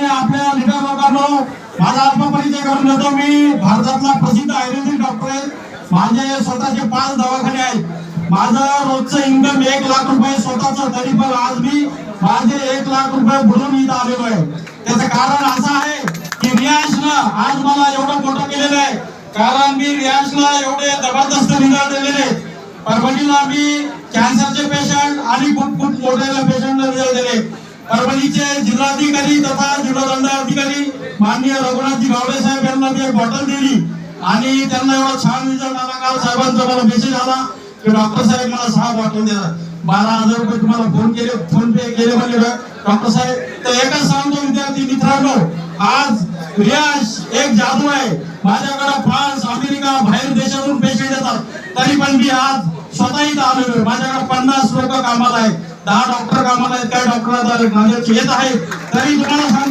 आणि आपल्या लिडर लोकांनो माझा आत्मपरिचय करून देतो. मी भारतातला प्रसिद्ध आयुर्वेदिक डॉक्टर आहे. माझे स्वतःचे पाच दवाखाने आहेत. माझं रोजचं इन्कम एक लाख रुपये स्वतःच तरी पण आज मी माझे एक लाख रुपये बुडून इथं आलेलो आहे. त्याचं कारण असं आहे की रियाशनं आज मला एवढं मोठं केलेलं आहे. कारण मी रियाशला एवढे जबरदस्त रिझल्ट दिलेले परभणीला मी कॅन्सरचे पेशंट आणि खूप खूप मोठे पेशंट रिझल्ट दिले परभणीचे जिल्हाधिकारी तथा जिल्हा अधिकारी माननीय रघुनाथजी गावडे साहेब यांना मी एक बॉटल दिली आणि त्यांना एवढा छान रिझल्ट आला. काल साहेबांचा मला मेसेज आला की डॉक्टर साहेब मला सहा बॉटल द्या. बारा हजार रुपये तुम्हाला फोन केले फोन पे केले म्हणजे डॉक्टर साहेब तर एकच सांगतो विद्यार्थी मित्रांनो आज रियाज एक जादू आहे. माझ्याकडे फ्रान्स अमेरिका बाहेर देशातून पेशंट येतात तरी पण मी आज स्वतः इथं आलेलो आहे माझ्याकडे पन्नास कामाला आहेत. दहा डॉक्टर कामाला आहेत. काय डॉक्टर म्हणजे येत आहेत. तरी तुम्हाला